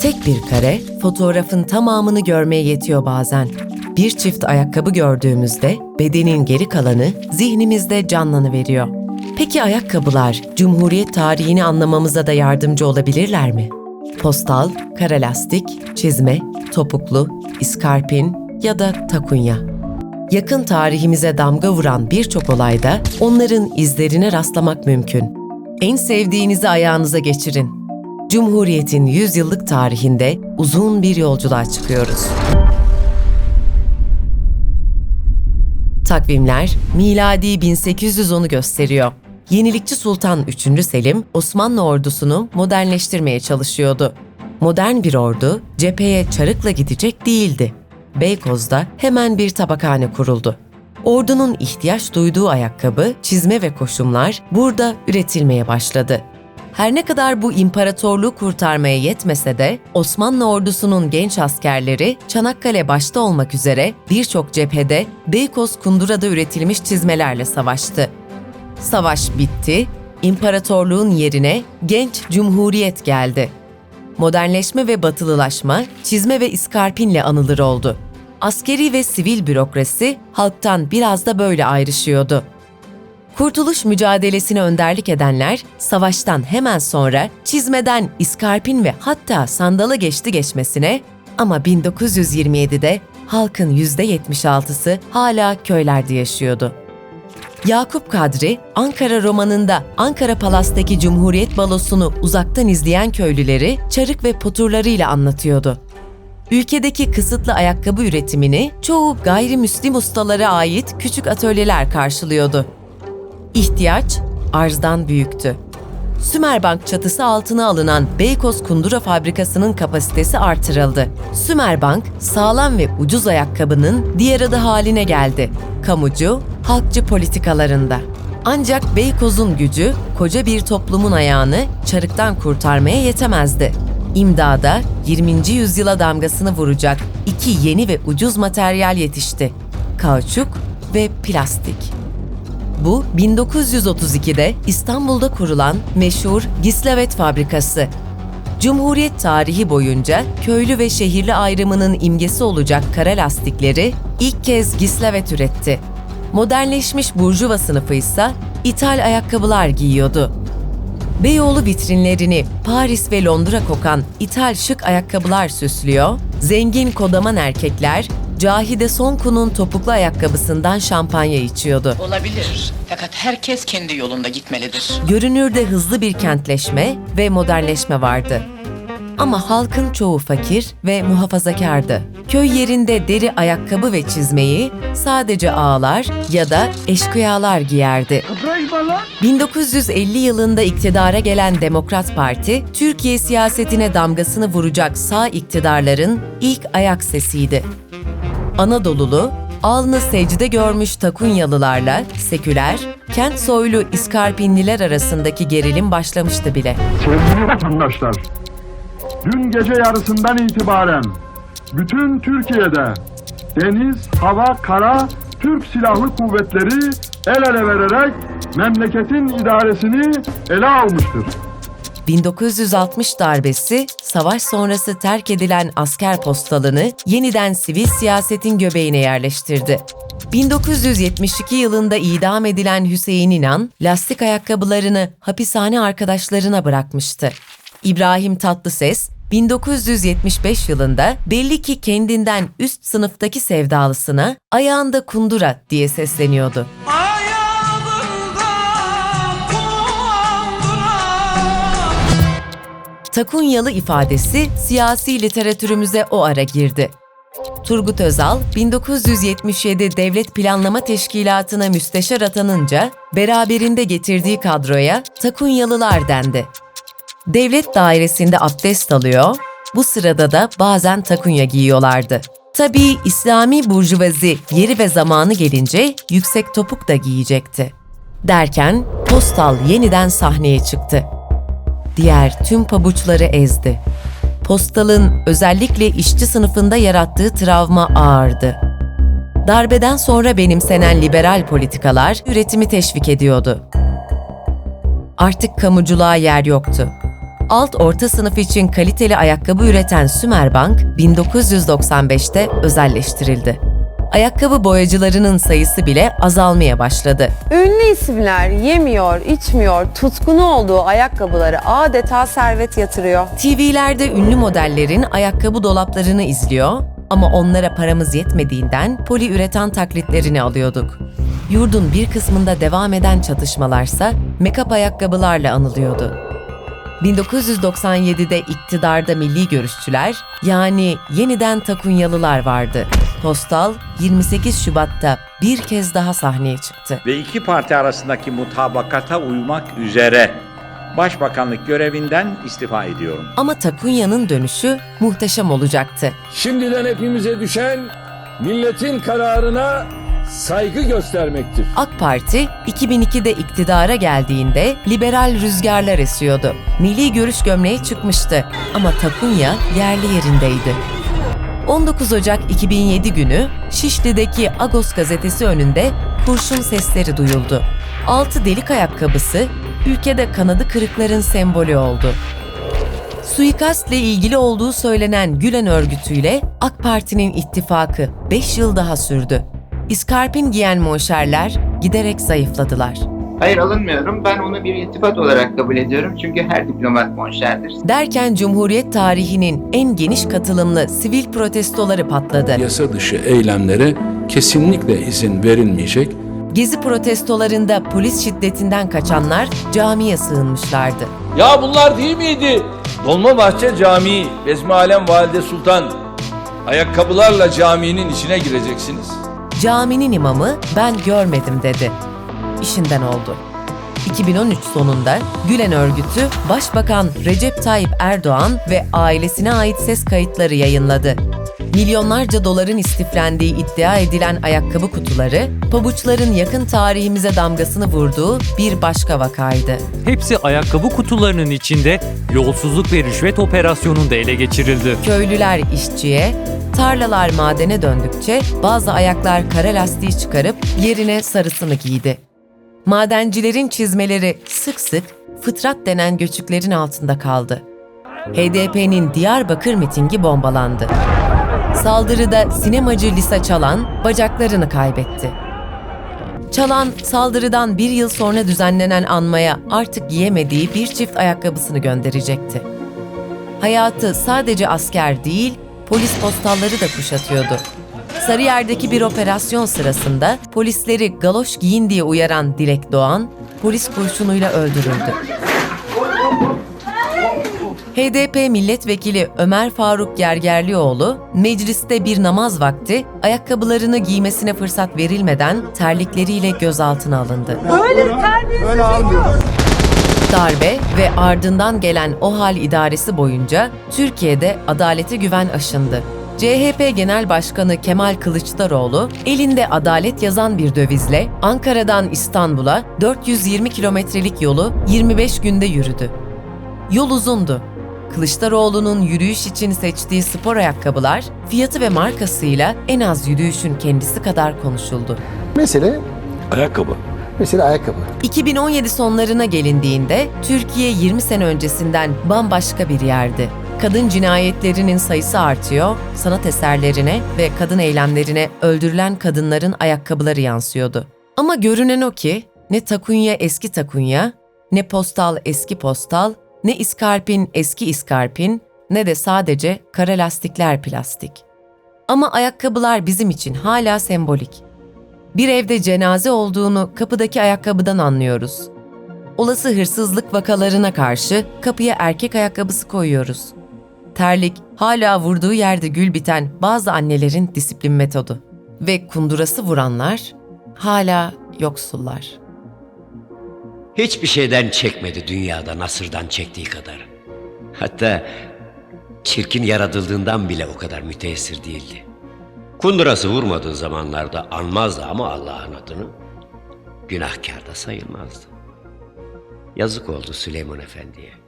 Tek bir kare fotoğrafın tamamını görmeye yetiyor bazen. Bir çift ayakkabı gördüğümüzde bedenin geri kalanı zihnimizde canlanıveriyor. Peki ayakkabılar Cumhuriyet tarihini anlamamıza da yardımcı olabilirler mi? Postal, kara lastik, çizme, topuklu, iskarpin ya da takunya. Yakın tarihimize damga vuran birçok olayda onların izlerine rastlamak mümkün. En sevdiğinizi ayağınıza geçirin. Cumhuriyet'in 100 yıllık tarihinde uzun bir yolculuğa çıkıyoruz. Takvimler miladi 1810'u gösteriyor. Yenilikçi Sultan 3. Selim Osmanlı ordusunu modernleştirmeye çalışıyordu. Modern bir ordu cepheye çarıkla gidecek değildi. Beykoz'da hemen bir tabakhane kuruldu. Ordunun ihtiyaç duyduğu ayakkabı, çizme ve koşumlar burada üretilmeye başladı. Her ne kadar bu imparatorluğu kurtarmaya yetmese de Osmanlı ordusunun genç askerleri Çanakkale başta olmak üzere birçok cephede Beykoz Kundura'da üretilmiş çizmelerle savaştı. Savaş bitti, imparatorluğun yerine genç cumhuriyet geldi. Modernleşme ve batılılaşma çizme ve iskarpinle anılır oldu. Askeri ve sivil bürokrasi halktan biraz da böyle ayrışıyordu. Kurtuluş mücadelesine önderlik edenler savaştan hemen sonra çizmeden iskarpin ve hatta sandala geçti geçmesine ama 1927'de halkın %76'sı hala köylerde yaşıyordu. Yakup Kadri, Ankara romanında Ankara Palas'taki Cumhuriyet balosunu uzaktan izleyen köylüleri çarık ve poturlarıyla anlatıyordu. Ülkedeki kısıtlı ayakkabı üretimini çoğu gayrimüslim ustalara ait küçük atölyeler karşılıyordu. İhtiyaç arzdan büyüktü. Sümerbank çatısı altına alınan Beykoz Kundura Fabrikası'nın kapasitesi artırıldı. Sümerbank, sağlam ve ucuz ayakkabının diğer adı haline geldi. Kamucu, halkçı politikalarında. Ancak Beykoz'un gücü koca bir toplumun ayağını çarıktan kurtarmaya yetemezdi. İmdada 20. yüzyıla damgasını vuracak iki yeni ve ucuz materyal yetişti. Kauçuk ve plastik. Bu 1932'de İstanbul'da kurulan meşhur Gislavet Fabrikası. Cumhuriyet tarihi boyunca köylü ve şehirli ayrımının imgesi olacak kara lastikleri ilk kez Gislavet üretti. Modernleşmiş burjuva sınıfı ise ithal ayakkabılar giyiyordu. Beyoğlu vitrinlerini Paris ve Londra kokan ithal şık ayakkabılar süslüyor, zengin kodaman erkekler Cahide Sonku'nun topuklu ayakkabısından şampanya içiyordu. Olabilir. Fakat herkes kendi yolunda gitmelidir. Görünürde hızlı bir kentleşme ve modernleşme vardı. Ama halkın çoğu fakir ve muhafazakardı. Köy yerinde deri ayakkabı ve çizmeyi sadece ağalar ya da eşkıyalar giyerdi. 1950 yılında iktidara gelen Demokrat Parti, Türkiye siyasetine damgasını vuracak sağ iktidarların ilk ayak sesiydi. Anadolulu, alnı secde görmüş Takunyalılarla seküler, kent soylu İskarpinliler arasındaki gerilim başlamıştı bile. Sevgili vatandaşlar, dün gece yarısından itibaren bütün Türkiye'de deniz, hava, kara Türk Silahlı Kuvvetleri el ele vererek memleketin idaresini ele almıştır. 1960 darbesi, savaş sonrası terk edilen asker postalını yeniden sivil siyasetin göbeğine yerleştirdi. 1972 yılında idam edilen Hüseyin İnan, lastik ayakkabılarını hapishane arkadaşlarına bırakmıştı. İbrahim Tatlıses, 1975 yılında belli ki kendinden üst sınıftaki sevdalısına ayağında kundura diye sesleniyordu. Takunyalı ifadesi siyasi literatürümüze o ara girdi. Turgut Özal, 1977 Devlet Planlama Teşkilatı'na müsteşar atanınca beraberinde getirdiği kadroya Takunyalılar dendi. Devlet dairesinde abdest alıyor, bu sırada da bazen takunya giyiyorlardı. Tabii İslami burjuvazi yeri ve zamanı gelince yüksek topuk da giyecekti. Derken Postal yeniden sahneye çıktı diğer tüm pabuçları ezdi. Postal'ın özellikle işçi sınıfında yarattığı travma ağırdı. Darbeden sonra benimsenen liberal politikalar üretimi teşvik ediyordu. Artık kamuculuğa yer yoktu. Alt orta sınıf için kaliteli ayakkabı üreten Sümerbank 1995'te özelleştirildi. Ayakkabı boyacılarının sayısı bile azalmaya başladı. Ünlü isimler yemiyor, içmiyor, tutkunu olduğu ayakkabıları adeta servet yatırıyor. TV'lerde ünlü modellerin ayakkabı dolaplarını izliyor ama onlara paramız yetmediğinden poliüretan taklitlerini alıyorduk. Yurdun bir kısmında devam eden çatışmalarsa make-up ayakkabılarla anılıyordu. 1997'de iktidarda milli görüşçüler yani yeniden takunyalılar vardı. Postal 28 Şubat'ta bir kez daha sahneye çıktı. ve iki parti arasındaki mutabakata uymak üzere Başbakanlık görevinden istifa ediyorum. Ama Takunya'nın dönüşü muhteşem olacaktı. Şimdiden hepimize düşen milletin kararına saygı göstermektir. AK Parti 2002'de iktidara geldiğinde liberal rüzgarlar esiyordu. Milli görüş gömleği çıkmıştı ama Takunya yerli yerindeydi. 19 Ocak 2007 günü Şişli'deki Agos gazetesi önünde kurşun sesleri duyuldu. Altı delik ayakkabısı ülkede kanadı kırıkların sembolü oldu. Suikastle ilgili olduğu söylenen Gülen örgütüyle AK Parti'nin ittifakı 5 yıl daha sürdü. İskarpin giyen monşerler giderek zayıfladılar. Hayır alınmıyorum. Ben onu bir iltifat olarak kabul ediyorum. Çünkü her diplomat monşerdir. Derken Cumhuriyet tarihinin en geniş katılımlı sivil protestoları patladı. yasa dışı eylemlere kesinlikle izin verilmeyecek. Gezi protestolarında polis şiddetinden kaçanlar camiye sığınmışlardı. Ya bunlar değil miydi? Dolmabahçe Camii, Bezmi Alem Valide Sultan. Ayakkabılarla caminin içine gireceksiniz. Caminin imamı ben görmedim dedi. İşinden oldu. 2013 sonunda Gülen örgütü Başbakan Recep Tayyip Erdoğan ve ailesine ait ses kayıtları yayınladı. Milyonlarca doların istiflendiği iddia edilen ayakkabı kutuları, pabuçların yakın tarihimize damgasını vurduğu bir başka vakaydı. Hepsi ayakkabı kutularının içinde yolsuzluk ve rüşvet operasyonunda ele geçirildi. Köylüler işçiye, tarlalar madene döndükçe bazı ayaklar kara lastiği çıkarıp yerine sarısını giydi. Madencilerin çizmeleri sık sık fıtrat denen göçüklerin altında kaldı. HDP'nin Diyarbakır mitingi bombalandı. Saldırıda sinemacı Lisa Çalan bacaklarını kaybetti. Çalan saldırıdan bir yıl sonra düzenlenen anmaya artık giyemediği bir çift ayakkabısını gönderecekti. Hayatı sadece asker değil, polis postalları da kuşatıyordu. Sarıyer'deki bir operasyon sırasında polisleri galoş giyin diye uyaran Dilek Doğan, polis kurşunuyla öldürüldü. HDP milletvekili Ömer Faruk Gergerlioğlu, mecliste bir namaz vakti ayakkabılarını giymesine fırsat verilmeden terlikleriyle gözaltına alındı. Darbe ve ardından gelen o hal idaresi boyunca Türkiye'de adalete güven aşındı. CHP Genel Başkanı Kemal Kılıçdaroğlu elinde adalet yazan bir dövizle Ankara'dan İstanbul'a 420 kilometrelik yolu 25 günde yürüdü. Yol uzundu. Kılıçdaroğlu'nun yürüyüş için seçtiği spor ayakkabılar fiyatı ve markasıyla en az yürüyüşün kendisi kadar konuşuldu. Mesele, Ayakkabı. mesele ayakkabı. 2017 sonlarına gelindiğinde Türkiye 20 sene öncesinden bambaşka bir yerdi. Kadın cinayetlerinin sayısı artıyor, sanat eserlerine ve kadın eylemlerine öldürülen kadınların ayakkabıları yansıyordu. Ama görünen o ki ne takunya eski takunya, ne postal eski postal, ne iskarpin eski iskarpin, ne de sadece kara lastikler plastik. Ama ayakkabılar bizim için hala sembolik. Bir evde cenaze olduğunu kapıdaki ayakkabıdan anlıyoruz. Olası hırsızlık vakalarına karşı kapıya erkek ayakkabısı koyuyoruz. Terlik hala vurduğu yerde gül biten bazı annelerin disiplin metodu. Ve kundurası vuranlar hala yoksullar. Hiçbir şeyden çekmedi dünyada Nasır'dan çektiği kadar. Hatta çirkin yaratıldığından bile o kadar müteessir değildi. Kundurası vurmadığı zamanlarda anmazdı ama Allah'ın adını günahkar da sayılmazdı. Yazık oldu Süleyman Efendi'ye.